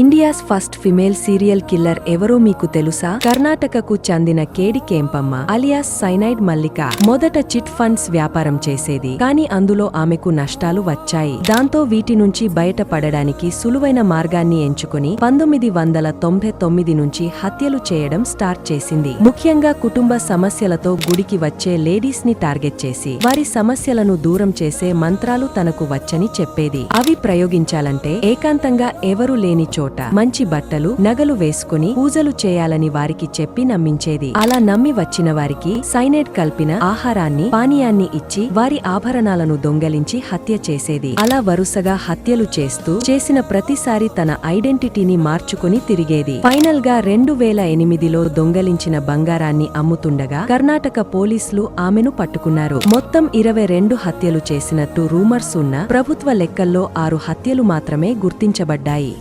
India's first female serial killer ఎవరో మీకు తెలుసా? కర్ణాటకకు చెందిన కేడి కేంపమ్మ అలియాస్ సైనైడ్ మల్లిక మొదట చిట్ ఫండ్స్ వ్యాపారం చేసేది. కానీ అందులో ఆమెకు నష్టాలు వచ్చాయి. దాంతో వీటి నుంచి బయటపడడానికి సులువైన మార్గాన్ని ఎంచుకుని పంతొమ్మిది వందల తొంభై తొమ్మిది నుంచి హత్యలు చేయడం స్టార్ట్ చేసింది. ముఖ్యంగా కుటుంబ సమస్యలతో గుడికి వచ్చే లేడీస్ని టార్గెట్ చేసి వారి సమస్యలను దూరం చేసే మంత్రాలు తనకు వచ్చని చెప్పేది. అవి ప్రయోగించాలంటే ఏకాంతంగా ఎవరు లేని చో చోట మంచి బట్టలు నగలు వేసుకుని పూజలు చేయాలని వారికి చెప్పి నమ్మించేది. అలా నమ్మి వచ్చిన వారికి సైనైడ్ కలిపిన ఆహారాన్ని పానీయాన్ని ఇచ్చి వారి ఆభరణాలను దొంగలించి హత్య చేసేది. అలా వరుసగా హత్యలు చేస్తూ చేసిన ప్రతిసారి తన ఐడెంటిటీని మార్చుకుని తిరిగేది. ఫైనల్గా రెండు వేల ఎనిమిదిలో దొంగలించిన బంగారాన్ని అమ్ముతుండగా కర్ణాటక పోలీసులు ఆమెను పట్టుకున్నారు. మొత్తం ఇరవై రెండు హత్యలు చేసినట్టు రూమర్స్ ఉన్న ప్రభుత్వ లెక్కల్లో ఆరు హత్యలు మాత్రమే గుర్తించబడ్డాయి.